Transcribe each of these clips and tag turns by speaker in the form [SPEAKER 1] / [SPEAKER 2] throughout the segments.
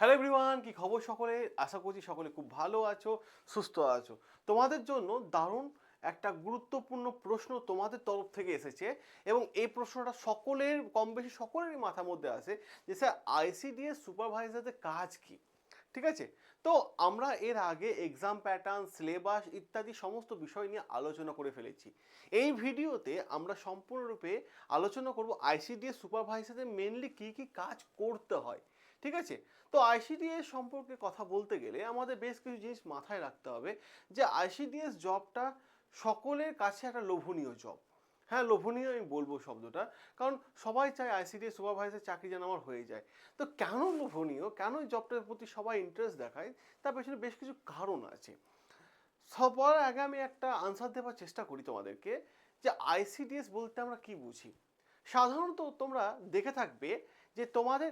[SPEAKER 1] Hello everyone কি খবর সকলে? আশা করছি সকলে খুব ভালো আছো, সুস্থ আছো। তোমাদের জন্য দারুণ একটা গুরুত্বপূর্ণ প্রশ্ন তোমাদের তরফ থেকে এসেছে এবং এই প্রশ্নটা সকলের কম বেশি সকলেরই মাথার মধ্যে আসে যে স্যার আইসিডিএস সুপারভাইজারদের কাজ কি? ঠিক আছে? তো আমরা এর আগে এক্সাম প্যাটার্ন সিলেবাস ইত্যাদি সমস্ত বিষয় নিয়ে আলোচনা করে ফেলেছি। এই ভিডিওতে আমরা সম্পূর্ণরূপে আলোচনা করব আইসিডিএস সুপারভাইজারদের মেনলি কী কী কাজ করতে হয়। ঠিক আছে? তো আইসিডিএস সম্পর্কে কথা বলতে গেলে আমাদের বেশ কিছু জিনিস মাথায় রাখতে হবে যে আইসিডিএস জবটা সকলের কাছে একটা লোভনীয় জব হ্যাঁ লোভনীয় আমি বলব শব্দটা, কারণ সবাই চায় আইসিডিএস সুপারভাইজার চাকরি যেন আমার হয়ে যায়। তো কেন লোভনীয়? কেন এই জবটার প্রতি সবাই ইন্টারেস্ট দেখায়? তার পেছনে বেশ কিছু কারণ আছে। সবার আগে আমি একটা আনসার দেওয়ার চেষ্টা করি তোমাদেরকে যে আইসিডিএস বলতে আমরা কি বুঝি? সাধারণত তোমরা দেখে থাকবে যে তোমাদের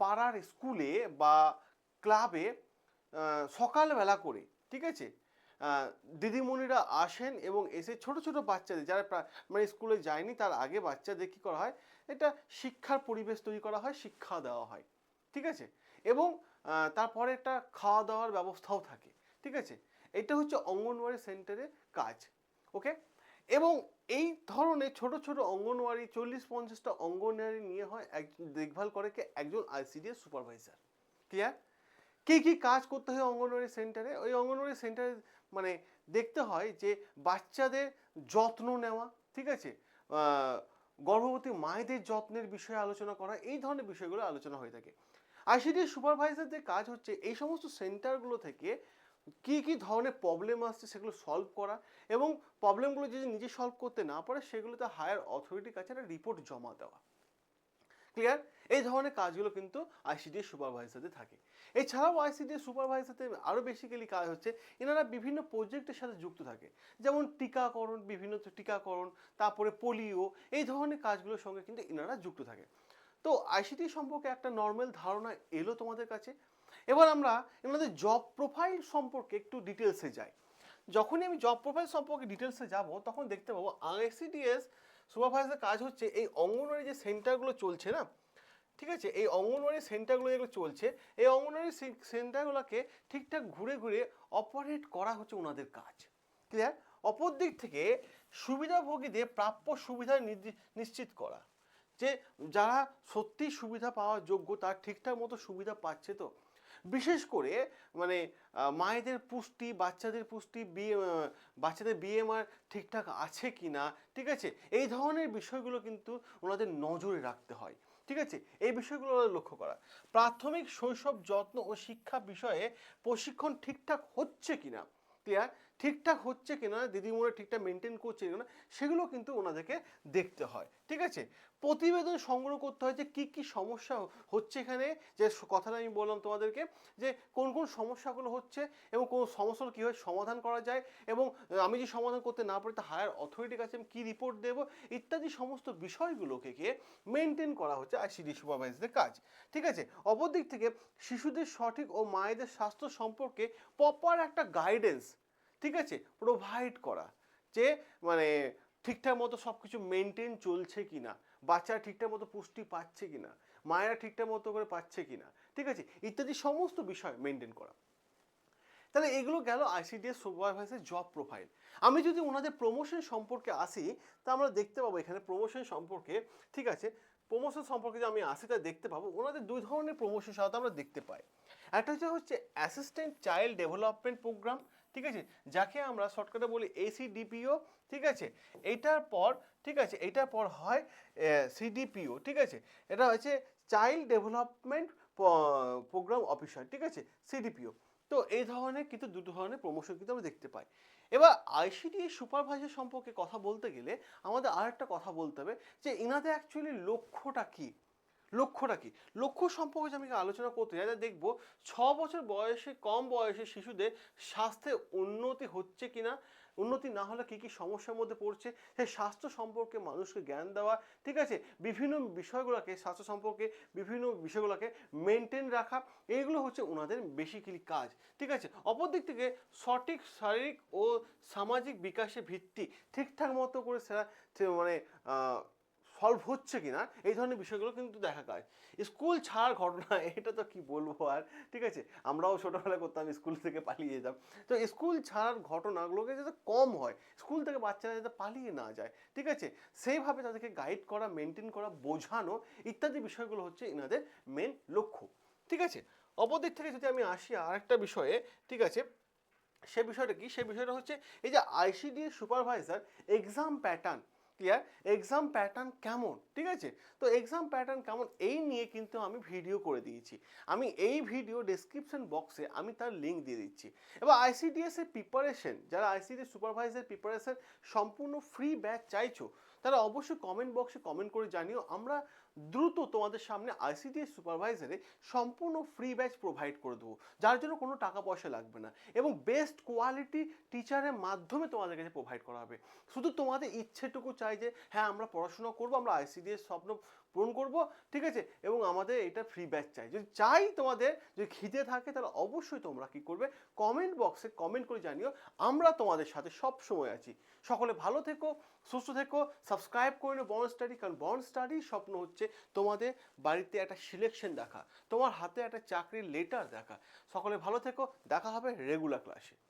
[SPEAKER 1] পাড়ার স্কুলে বা ক্লাবে সকালবেলা করে, ঠিক আছে? দিদিমণিরা আসেন এবং এসে ছোট ছোট বাচ্চাদের, যারা মানে স্কুলে যায়নি, তার আগে বাচ্চাদের কী করা হয়? এটা শিক্ষার পরিবেশ তৈরি করা হয়, শিক্ষা দেওয়া হয়, ঠিক আছে? এবং তারপরে একটা খাওয়া দাওয়ার ব্যবস্থাও থাকে, ঠিক আছে? এটা হচ্ছে অঙ্গনওয়াড়ি সেন্টারের কাজ ওকে এবং এই ধরনের ছোট ছোট অঙ্গনওয়াড়ি, চল্লিশ পঞ্চাশটা অঙ্গনওয়াড়ি নিয়ে হয় এক, দেখভাল করে কে একজন আইসিডিএস সুপারভাইজার। ক্লিয়ার কী কী কাজ করতে হয় অঙ্গনওয়াড়ি সেন্টারে? ওই অঙ্গনওয়াড়ি সেন্টারে মানে দেখতে হয় যে বাচ্চাদের যত্ন নেওয়া, ঠিক আছে? গর্ভবতী মায়েদের যত্নের বিষয়ে আলোচনা করা, এই ধরনের বিষয়গুলো আলোচনা হয়ে থাকে। আইসিডিএস সুপারভাইজারদের কাজ হচ্ছে এই সমস্ত সেন্টারগুলো থেকে কী কী ধরনের প্রবলেম আসছে সেগুলো সলভ করা এবং প্রবলেমগুলো যদি নিজে সলভ করতে না পারে সেগুলোতে হায়ার অথরিটির কাছে একটা রিপোর্ট জমা দেওয়া। ক্লিয়ার এই ধরনের কাজগুলো কিন্তু আইসিডিএস সুপারভাইজারদের থাকে। এছাড়াও আইসিডিএস সুপারভাইজারদের আরও বেসিক্যালি কাজ হচ্ছে এনারা বিভিন্ন প্রজেক্টের সাথে যুক্ত থাকে। যেমন টিকাকরণ, বিভিন্ন টিকাকরণ, তারপরে পোলিও এই ধরনের কাজগুলোর সঙ্গে কিন্তু এনারা যুক্ত থাকে। তো আইসিটি সম্পর্কে একটা নর্মাল ধারণা এলো তোমাদের কাছে? এবার আমরা এনাদের জব প্রোফাইল সম্পর্কে একটু ডিটেলসে যাই। যখনই আমি জব প্রোফাইল সম্পর্কে ডিটেলসে যাব, তখন দেখতে পাবো আইসিডিএস সুপারভাইজার কাজ হচ্ছে এই অঙ্গনওয়াড়ি যে সেন্টারগুলো চলছে না, ঠিক আছে? এই অঙ্গনওয়াড়ি সেন্টারগুলো যেগুলো চলছে, এই অঙ্গনওয়াড়ি সেন্টারগুলোকে ঠিকঠাক ঘুরে ঘুরে অপারেট করা হচ্ছে ওনাদের কাজ। ক্লিয়ার অপর দিক থেকে সুবিধাভোগীদের প্রাপ্য সুবিধা নিশ্চিত করা। যে যারা সত্যি সুবিধা পাওয়ার যোগ্য, তার ঠিকঠাক মতো সুবিধা পাচ্ছে তো বিশেষ করে মানে মায়েদের পুষ্টি, বাচ্চাদের পুষ্টি বিয়ে বাচ্চাদের বিএমআর ঠিকঠাক আছে কি না ঠিক আছে? এই ধরনের বিষয়গুলো কিন্তু ওনাদের নজরে রাখতে হয়, ঠিক আছে? এই বিষয়গুলো লক্ষ্য করা। প্রাথমিক শৈশব যত্ন ও শিক্ষা বিষয়ে প্রশিক্ষণ ঠিকঠাক হচ্ছে কিনা, ক্লিয়ার? ঠিকঠাক হচ্ছে কিনা, দিদিমণি ঠিকঠাক মেনটেন করছে কিনা, সেগুলো কিন্তু ওনাদেরকে দেখতে হয়, ঠিক আছে? প্রতিবেদন সংগ্রহ করতে হয় যে কী কী সমস্যা হচ্ছে এখানে, যে কথাটা আমি বললাম তোমাদেরকে, যে কোন কোন সমস্যাগুলো হচ্ছে এবং কোন সমস্যাগুলো কীভাবে সমাধান করা যায় এবং আমি যে সমাধান করতে না পারি, তা হায়ার অথরিটির কাছে আমি কী রিপোর্ট দেবো, ইত্যাদি সমস্ত বিষয়গুলোকে গিয়ে মেনটেন করা হচ্ছে আইসিডি সুপারভাইজারদের কাজ, ঠিক আছে? অপরদিক থেকে শিশুদের সঠিক ও মায়েদের স্বাস্থ্য সম্পর্কে প্রপার একটা গাইডেন্স ঠিক আছে? প্রোভাইড করা। যে মানে ঠিকঠাক মতো সব কিছু মেনটেন চলছে কি না বাচ্চারা ঠিকঠাক মতো পুষ্টি পাচ্ছে কি না মায়েরা ঠিকঠাক মতো করে পাচ্ছে কি না ঠিক আছে? ইত্যাদি সমস্ত বিষয় মেনটেন করা। তাহলে এগুলো গেল আইসিডিএস সুপারভাইজার জব প্রোফাইল আমি যদি ওনাদের প্রমোশন সম্পর্কে আসি, তা আমরা দেখতে পাবো এখানে প্রমোশন সম্পর্কে, ঠিক আছে? প্রমোশন সম্পর্কে যে আমি আসি, তা দেখতে পাবো। ওনাদের দুই ধরনের প্রমোশন সাধারণত আমরা দেখতে পাই। একটা হচ্ছে হচ্ছে অ্যাসিস্ট্যান্ট চাইল্ড ডেভেলপমেন্ট প্রোগ্রাম ঠিক আছে? যাকে আমরা শর্টকাটে বলি এসিডিপিও ঠিক আছে? এইটার পর, ঠিক আছে? এইটার পর হয় সিডিপিও ঠিক আছে? এটা হচ্ছে চাইল্ড ডেভেলপমেন্ট প্রোগ্রাম অফিসার ঠিক আছে? সিডিপিও তো এই ধরনের কিন্তু দুটো ধরনের প্রমোশন কিন্তু আমরা দেখতে পাই। এবার আইসিডি সুপারভাইজার সম্পর্কে কথা বলতে গেলে আমাদের আর একটা কথা বলতে হবে যে, ইনাদের অ্যাকচুয়ালি লক্ষ্যটা কী? লক্ষ্যটা কি? লক্ষ্য সম্পর্কে আমি আলোচনা করতে চাই দেখব ছ বছর বয়সে, কম বয়সে শিশুদের স্বাস্থ্যে উন্নতি হচ্ছে কিনা, উন্নতি না হলে কী কী সমস্যার মধ্যে পড়ছে, সেই স্বাস্থ্য সম্পর্কে মানুষকে জ্ঞান দেওয়া, ঠিক আছে? বিভিন্ন বিষয়গুলোকে, স্বাস্থ্য সম্পর্কে বিভিন্ন বিষয়গুলোকে মেনটেন রাখা এইগুলো হচ্ছে ওনাদের বেসিক্যালি কাজ, ঠিক আছে? অপরদিক থেকে সঠিক শারীরিক ও সামাজিক বিকাশে ভিত্তি, ঠিকঠাক মতো করে সেরা মানে সলভ হচ্ছে কি না এই ধরনের বিষয়গুলো কিন্তু দেখা যায়। স্কুল ছাড়ার ঘটনা, এটা তো কি বলব আর, ঠিক আছে? আমরাও ছোটোবেলায় করতাম, স্কুল থেকে পালিয়ে যেতাম। তো স্কুল ছাড়ার ঘটনাগুলোকে যাতে কম হয়, স্কুল থেকে বাচ্চারা যাতে পালিয়ে না যায়, ঠিক আছে? সেইভাবে তাদেরকে গাইড করা মেনটেন করা, বোঝানো, ইত্যাদি বিষয়গুলো হচ্ছে এনাদের মেন লক্ষ্য, ঠিক আছে? অপরদিক থেকে যদি আমি আসি আরেকটা বিষয়ে, ঠিক আছে? সে বিষয়টা কি? সে বিষয়টা হচ্ছে এই যে ICDS supervisor exam pattern clear exam pattern কেমন? ঠিক আছে? তো এক্সাম প্যাটার্ন কেমন? এই নিয়ে কিন্তু আমি ভিডিও করে দিয়েছি। আমি এই ভিডিও ডেসক্রিপশন বক্সে আমি তার লিঙ্ক দিয়ে দিচ্ছি। এবার আইসিডিএস এর প্রিপারেশন যারা আইসিডিএস সুপারভাইজার প্রিপারেশন সম্পূর্ণ ফ্রি ব্যাচ চাইছো, তারা অবশ্যই কমেন্ট বক্সে কমেন্ট করে জানিও। আমরা দ্রুত তোমাদের সামনে আইসিডিএস সুপারভাইজারে সম্পূর্ণ ফ্রি ব্যাচ প্রোভাইড করে দেবো। যার জন্য কোনো টাকা পয়সা লাগবে না। এবং বেস্ট কোয়ালিটি টিচারের মাধ্যমে তোমাদের কাছে প্রোভাইড করা হবে। শুধু তোমাদের ইচ্ছেটুকু চাই যে হ্যাঁ আমরা পড়াশোনা করব, আমরা আইসিডিএস স্বপ্ন পূরণ করব, ঠিক আছে? এবং আমাদের এটা ফ্রি ব্যাচ চাই। যদি চাই তোমাদের, যদি খিদে থাকে, তাহলে অবশ্যই তোমরা কি করবে? কমেন্ট বক্সে কমেন্ট করে জানিও। আমরা তোমাদের সাথে সব সময় আছি। সকলে ভালো থেকো, সুস্থ থেকো সাবস্ক্রাইব করে নিও। বন্ড স্টাডি কারণ বন্ড স্টাডি স্বপ্ন হচ্ছে তোমাদের বাড়িতে একটা সিলেকশন দেখা, তোমার হাতে একটা চাকরির লেটার দেখা। সকলে ভালো থেকো, দেখা হবে রেগুলার ক্লাসে